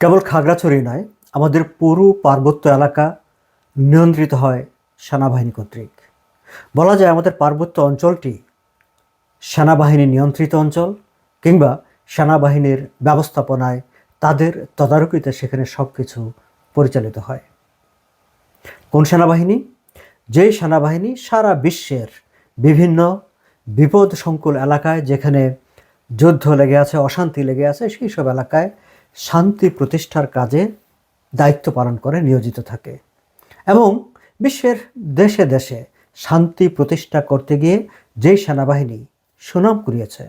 কেবল খাগড়াছড়ি নয়, আমাদের পুরো পার্বত্য এলাকা নিয়ন্ত্রিত হয় সেনাবাহিনী কর্তৃক। বলা যায় আমাদের পার্বত্য অঞ্চলটি সেনাবাহিনী নিয়ন্ত্রিত অঞ্চল কিংবা সেনাবাহিনীর ব্যবস্থাপনায় তাদের তদারকিতে সেখানে সব কিছু পরিচালিত হয়। কোন সেনাবাহিনী? যেই সেনাবাহিনী সারা বিশ্বের বিভিন্ন বিপদ সংকুল এলাকায় যেখানে যুদ্ধ লেগে আছে, অশান্তি লেগে আছে, সেই সব এলাকায় শান্তি প্রতিষ্ঠার কাজে দায়িত্ব পালন করে, নিয়োজিত থাকে। এবং বিশ্বের দেশে দেশে শান্তি প্রতিষ্ঠা করতে গিয়ে যেই সেনাবাহিনী সুনাম কুড়িয়েছে,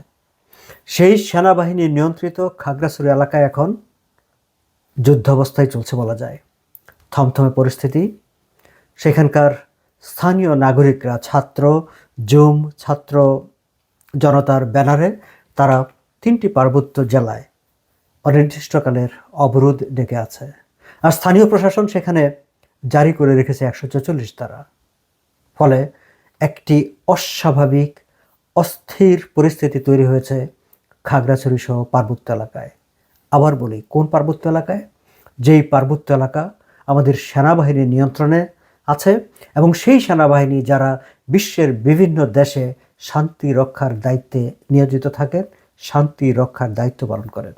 সেই সেনাবাহিনী নিয়ন্ত্রিত খাগড়াছড়ি এলাকায় এখন যুদ্ধ অবস্থায় চলছে বলা যায়। থমথমে পরিস্থিতি, সেখানকার স্থানীয় নাগরিকরা, ছাত্র জুম ছাত্র জনতার ব্যানারে তারা তিনটি পার্বত্য জেলায় অনির্দিষ্টকালের অবরোধ ডেকে আছে। আর স্থানীয় প্রশাসন সেখানে জারি করে রেখেছে একশো চল্লিশ ধারা। ফলে একটি অস্বাভাবিক, অস্থির পরিস্থিতি তৈরি হয়েছে খাগড়াছড়ি সহ পার্বত্য এলাকায়। আবার বলি, কোন পার্বত্য এলাকায়? যেই পার্বত্য এলাকা আমাদের সেনাবাহিনীর নিয়ন্ত্রণে আছে এবং সেই সেনাবাহিনী যারা বিশ্বের বিভিন্ন দেশে শান্তি রক্ষার দায়িত্বে নিয়োজিত থাকেন, শান্তি রক্ষার দায়িত্ব পালন করেন।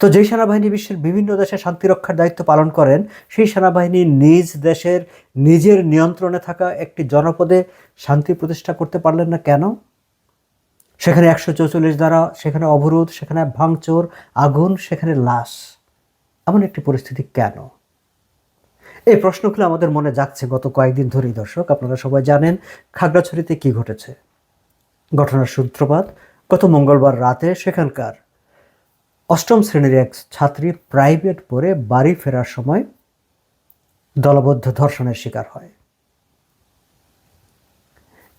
তো যেই সেনাবাহিনী বিশ্বের বিভিন্ন দেশে শান্তি রক্ষার দায়িত্ব পালন করেন, সেই সেনাবাহিনী নিজ দেশের নিজের নিয়ন্ত্রণে থাকা একটি জনপদে শান্তি প্রতিষ্ঠা করতে পারলেন না কেন? সেখানে একশো চৌচল্লিশ দ্বারা সেখানে অবরোধ, সেখানে ভাঙচুর, আগুন, সেখানে লাশ। এমন একটি পরিস্থিতি কেন? এই প্রশ্নগুলো আমাদের মনে যাচ্ছে গত কয়েকদিন ধরেই, দর্শক। আপনারা সবাই জানেন খাগড়াছড়িতে কি ঘটেছে। ঘটনার সূত্রপাত, গত মঙ্গলবার রাতে সেখানকার অষ্টম শ্রেণির এক ছাত্রী প্রাইভেট পড়ে বাড়ি ফেরার সময় দলবদ্ধ ধর্ষণের শিকার হয়।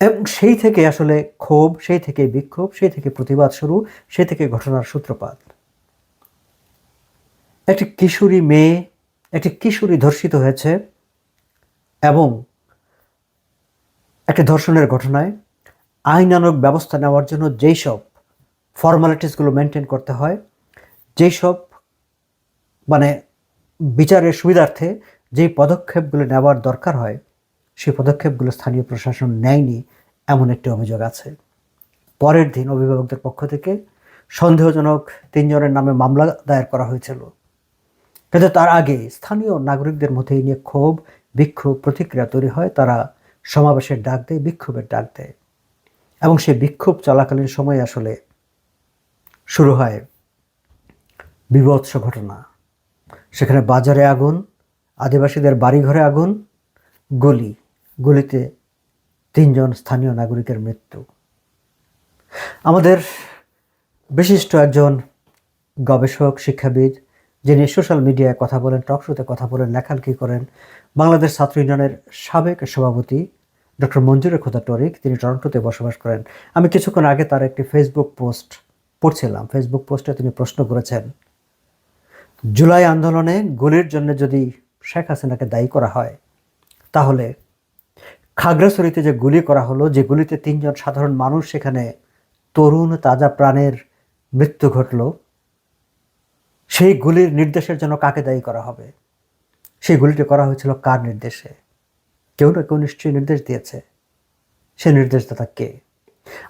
এবং সেই থেকে আসলে ক্ষোভ, সেই থেকে বিক্ষোভ, সেই থেকে প্রতিবাদ শুরু, সেই থেকে ঘটনার সূত্রপাত। একটি কিশোরী মেয়ে, একটি কিশোরী ধর্ষিত হয়েছে এবং একটি ধর্ষণের ঘটনায় আইনানুগ ব্যবস্থা নেওয়ার জন্য যেই সব ফর্মালিটিসগুলো মেনটেন করতে হয় যেই সব মানে বিচারের সুবিধার্থে যেই পদক্ষেপগুলো নেওয়ার দরকার হয়, সেই পদক্ষেপগুলো স্থানীয় প্রশাসন নেয়নি এমন একটি অভিযোগ আছে। পরের দিন অভিভাবকদের পক্ষ থেকে সন্দেহজনক তিনজনের নামে মামলা দায়ের করা হয়েছিল। কিন্তু তার আগে স্থানীয় নাগরিকদের মধ্যে এই নিয়ে ক্ষোভ, বিক্ষোভ, প্রতিক্রিয়া তৈরি হয়। তারা সমাবেশের ডাক দেয়, বিক্ষোভের ডাক দেয়। এবং সেই বিক্ষোভ চলাকালীন সময় আসলে শুরু হয়। বিভৎস ঘটনা। সেখানে বাজারে আগুন, আদিবাসীদের বাড়িঘরে আগুন, গুলি, গুলিতে তিনজন স্থানীয় নাগরিকের মৃত্যু। আমাদের বিশিষ্ট একজন গবেষক, শিক্ষাবিদ, যিনি সোশ্যাল মিডিয়ায় কথা বলেন, টক শোতে কথা বলেন, লেখালেখি করেন, বাংলাদেশ ছাত্র ইউনিয়নের সাবেক সভাপতি ডক্টর মঞ্জুরের খোদা টরিক, তিনি টরন্টোতে বসবাস করেন। আমি কিছুক্ষণ আগে তার একটি ফেসবুক পোস্ট পড়ছিলাম। ফেসবুক পোস্টে তিনি প্রশ্ন করেছেন জুলাই আন্দোলনে গুলির জন্য যদি শেখ হাসিনাকে দায়ী করা হয়, তাহলে খাগড়াছড়িতে যে গুলি করা হলো, যে গুলিতে তিনজন সাধারণ মানুষ সেখানে তরুণ তাজা প্রাণের মৃত্যু ঘটল, সেই গুলির নির্দেশের জন্য কাকে দায়ী করা হবে? সেই গুলিটি করা হয়েছিল কার নির্দেশে? কেউ না কেউ নিশ্চয়ই নির্দেশ দিয়েছে। সে নির্দেশদাতা কে?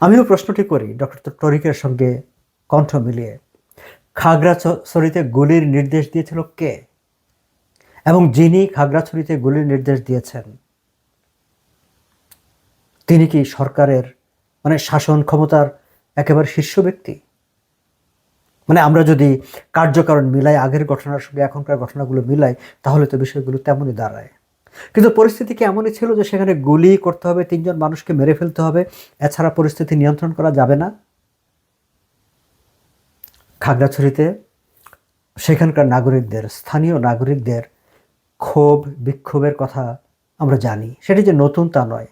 আমিও প্রশ্নটি করি, ডক্টর টরিকের সঙ্গে কণ্ঠ মিলিয়ে। খাগড়াছড়িতে গুলির নির্দেশ দিয়েছিল কে? এবং যিনি খাগড়াছড়িতে গুলির নির্দেশ দিয়েছেন, তিনি কি সরকারের মানে শাসন ক্ষমতার একেবারে শীর্ষ ব্যক্তি? মানে আমরা যদি কার্যকারণ মিলাই, আগের ঘটনার সঙ্গে এখনকার ঘটনাগুলো মিলাই, তাহলে তো বিষয়গুলো তেমনই দাঁড়ায়। কিন্তু পরিস্থিতি কি এমনই ছিল যে সেখানে গুলি করতে হবে, তিনজন মানুষকে মেরে ফেলতে হবে, এছাড়া পরিস্থিতি নিয়ন্ত্রণ করা যাবে না? খাগড়াছড়িতে সেখানকার নাগরিকদের, স্থানীয় নাগরিকদের ক্ষোভ, বিক্ষোভের কথা আমরা জানি। সেটি যে নতুন তা নয়।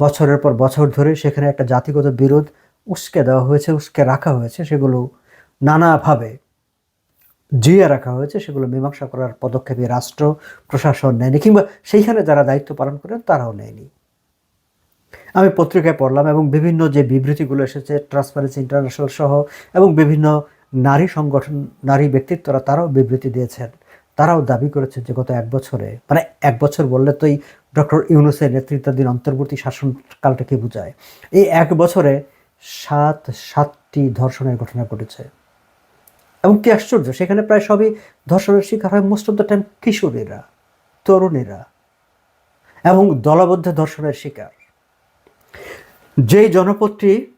বছরের পর বছর ধরে সেখানে একটা জাতিগত বিরোধ উস্কে দেওয়া হয়েছে, উস্কে রাখা হয়েছে, সেগুলো নানাভাবে জিয়ে রাখা হয়েছে, সেগুলো মীমাংসা করার পদক্ষেপে রাষ্ট্র, প্রশাসন নেয়নি, কিংবা সেইখানে যারা দায়িত্ব পালন করেন তারাও নেয়নি। আমি পত্রিকায় পড়লাম এবং বিভিন্ন যে বিবৃতিগুলো এসেছে ট্রান্সপারেন্সি ইন্টারন্যাশনাল সহ, এবং বিভিন্ন নারী সংগঠন, নারী ব্যক্তিত্বরা তারাও বিবৃতি দিয়েছেন। তারাও দাবি করেছে যে গত এক বছরে মানে এক বছর বললে তো এই ডক্টর ইউনুসের নেতৃত্বাধীন অন্তর্বর্তী শাসনকালটাকে বোঝায়? এই এক বছরে সাত, সাতটি ধর্ষণের ঘটনা ঘটেছে। এবং কি আশ্চর্য, সেখানে প্রায় সবই ধর্ষণের শিকার হয় মোস্ট অফ দ্য টাইম কিশোরীরা, তরুণীরা এবং দলবদ্ধ ধর্ষণের শিকার। যেই জনপদটি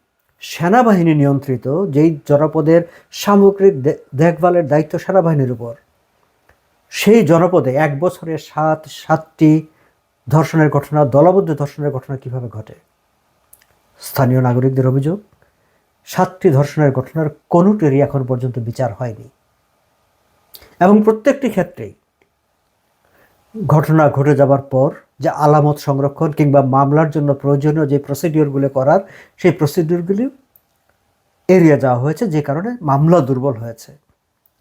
সেনাবাহিনী নিয়ন্ত্রিত, যেই জনপদের সামগ্রিক দেখভালের দায়িত্ব সেনাবাহিনীর উপর। সেই জনপদে এক বছরে সাত, সাতটি ধর্ষণের ঘটনা, দলবদ্ধ ধর্ষণের ঘটনা কীভাবে ঘটে? স্থানীয় নাগরিকদের অভিযোগ, সাতটি ধর্ষণের ঘটনার কোনোটিরই এখন পর্যন্ত বিচার হয়নি। এবং প্রত্যেকটি ক্ষেত্রেই ঘটনা ঘটে যাবার পর যে আলামত সংরক্ষণ কিংবা মামলার জন্য প্রয়োজনীয় যে প্রসিডিওরগুলো করার, সেই প্রসিডিওরগুলি এড়িয়ে যাওয়া হয়েছে, যে কারণে মামলা দুর্বল হয়েছে।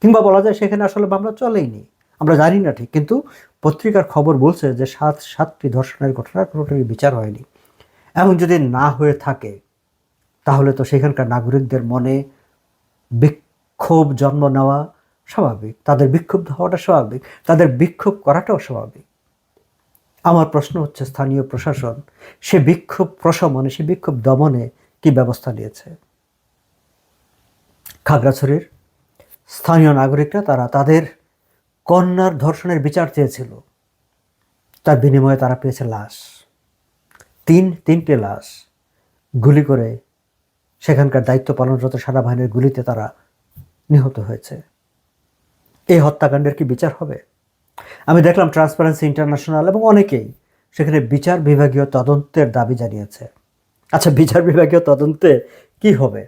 কিংবা বলা যায় সেখানে আসলে মামলা চলেইনি। আমরা জানি না ঠিক, কিন্তু পত্রিকার খবর বলছে যে সাত, সাতটি ধর্ষণের ঘটনার কোনোটারই বিচার হয়নি। এবং যদি না হয়ে থাকে, তাহলে তো সেখানকার নাগরিকদের মনে বিক্ষোভ জন্ম নেওয়া স্বাভাবিক। তাদের বিক্ষুব্ধ হওয়াটা স্বাভাবিক। তাদের বিক্ষোভ করাটাও স্বাভাবিক। আমার প্রশ্ন হচ্ছে স্থানীয় প্রশাসন, সে বিক্ষোভ প্রশমনে, সে বিক্ষোভ দমনে কি ব্যবস্থা নিয়েছে? খাগড়াছড়ির স্থানীয় নাগরিকরা তারা তাদের কন্যার ধর্ষণের বিচার চেয়েছিল। তার বিনিময়ে তারা পেয়েছে লাশ। তিন, তিনটে লাশ গুলি করে সেখানকার দায়িত্ব পালনরত সেনাবাহিনীর গুলিতে তারা নিহত হয়েছে। এই হত্যাকাণ্ডের কি বিচার হবে? আমি দেখলাম ট্রান্সপারেন্সি ইন্টারন্যাশনাল এবং অনেকেই সেখানে বিচার বিভাগীয় তদন্তের দাবি জানিয়েছে। আচ্ছা বিচার বিভাগীয় তদন্তে কি হবে?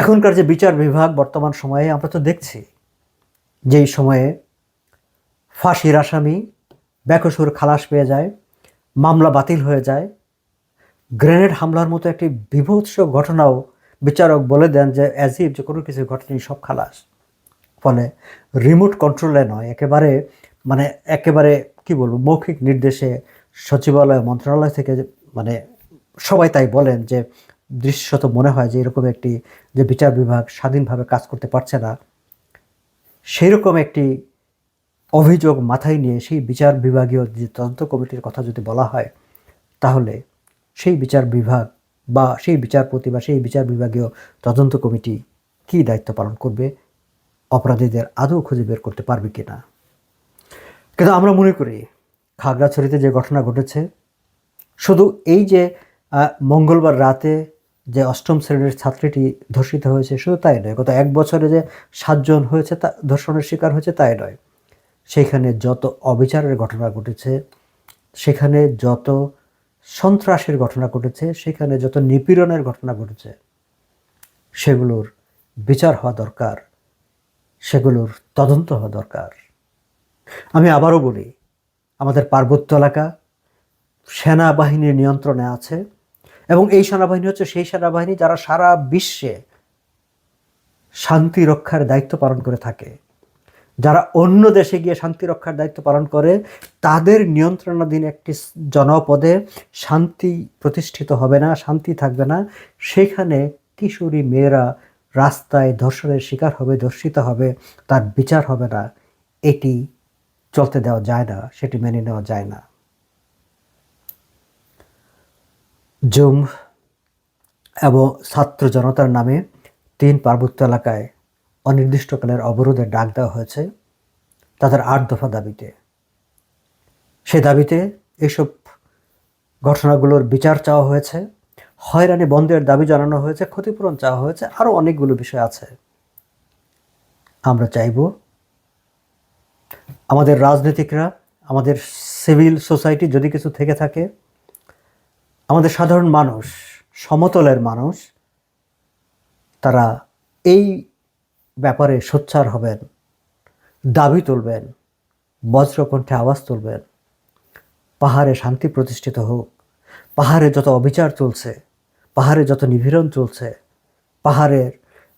এখনকার যে বিচার বিভাগ বর্তমান সময়ে আমরা তো দেখছি, যেই সময়ে ফাঁসির আসামি ব্যাকসুর খালাস পেয়ে যায়, মামলা বাতিল হয়ে যায়, গ্রেনেড হামলার মতো একটি বিভৎস ঘটনাও বিচারক বলে দেন যে অ্যাজিভ যে কোনো কিছু ঘটেনি, সব খালাস। ফলে রিমোট কন্ট্রোলে নয়, একেবারে মানে একেবারে কি বলব, মৌখিক নির্দেশে সচিবালয়, মন্ত্রণালয় থেকে মানে সবাই তাই বলেন যে দৃশ্যত মনে হয় যে এরকম একটি যে বিচার বিভাগ স্বাধীনভাবে কাজ করতে পারছে না। সেই রকম একটি অভিযোগ মাথায় নিয়ে সেই বিচার বিভাগীয় যে তদন্ত কমিটির কথা যদি বলা হয়, তাহলে সেই বিচার বিভাগ বা সেই বিচারপতি বা সেই বিচার বিভাগীয় তদন্ত কমিটি কী দায়িত্ব পালন করবে? অপরাধীদের আদৌ খুঁজে বের করতে পারবে কি না কিন্তু আমরা মনে করি, খাগড়াছড়িতে যে ঘটনা ঘটেছে, শুধু এই যে মঙ্গলবার রাতে যে অষ্টম শ্রেণির ছাত্রীটি ধর্ষিত হয়েছে, শুধু তাই নয়, গত এক বছরে যে সাতজন হয়েছে তা, ধর্ষণের শিকার হয়েছে তাই নয়। সেখানে যত অবিচারের ঘটনা ঘটেছে, সেখানে যত সন্ত্রাসের ঘটনা ঘটেছে, সেখানে যত নিপীড়নের ঘটনা ঘটেছে, সেগুলোর বিচার হওয়া দরকার। সেগুলোর তদন্ত হওয়া দরকার। আমি আবারও বলি, আমাদের পার্বত্য এলাকা সেনাবাহিনীর নিয়ন্ত্রণে আছে এবং এই সেনাবাহিনী হচ্ছে সেই সেনাবাহিনী যারা সারা বিশ্বে শান্তি রক্ষার দায়িত্ব পালন করে থাকে। যারা অন্য দেশে গিয়ে শান্তি রক্ষার দায়িত্ব পালন করে, তাদের নিয়ন্ত্রণাধীন একটি জনপদে শান্তি প্রতিষ্ঠিত হবে না, শান্তি থাকবে না। সেখানে কিশোরী মেয়েরা রাস্তায় ধর্ষণের শিকার হবে, ধর্ষিত হবে, তার বিচার হবে না, এটি চলতে দেওয়া যায় না, সেটি মেনে নেওয়া যায় না। জুম এবং ছাত্র জনতার নামে তিন পার্বত্য এলাকায় অনির্দিষ্টকালের অবরোধের ডাক দেওয়া হয়েছে তাদের আট দফা দাবিতে। সে দাবিতে এসব ঘটনাগুলোর বিচার চাওয়া হয়েছে। হয়রানি বন্ধের দাবি জানানো হয়েছে, ক্ষতিপূরণ চাওয়া হয়েছে আরও অনেকগুলো বিষয় আছে। আমরা চাইব আমাদের রাজনীতিকরা, আমাদের সিভিল সোসাইটি যদি কিছু থেকে থাকে, আমাদের সাধারণ মানুষ, সমতলের মানুষ, তারা এই ব্যাপারে সোচ্চার হবেন, দাবি তুলবেন, বজ্রকণ্ঠে আওয়াজ তুলবেন। পাহাড়ে শান্তি প্রতিষ্ঠিত হোক, পাহাড়ে যত অবিচার চলছে পাহাড়ে যত নিপীড়ন চলছে, পাহাড়ের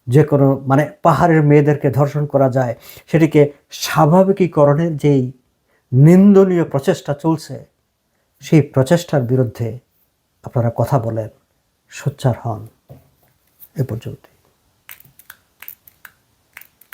যে কোনো মানে পাহাড়ের মেয়েদেরকে ধর্ষণ করা যায়, সেটিকে স্বাভাবিকীকরণের যেই নিন্দনীয় প্রচেষ্টা চলছে, সেই প্রচেষ্টার বিরুদ্ধে আপনারা কথা বলেন, সোচ্চার হন। এ পর্যন্ত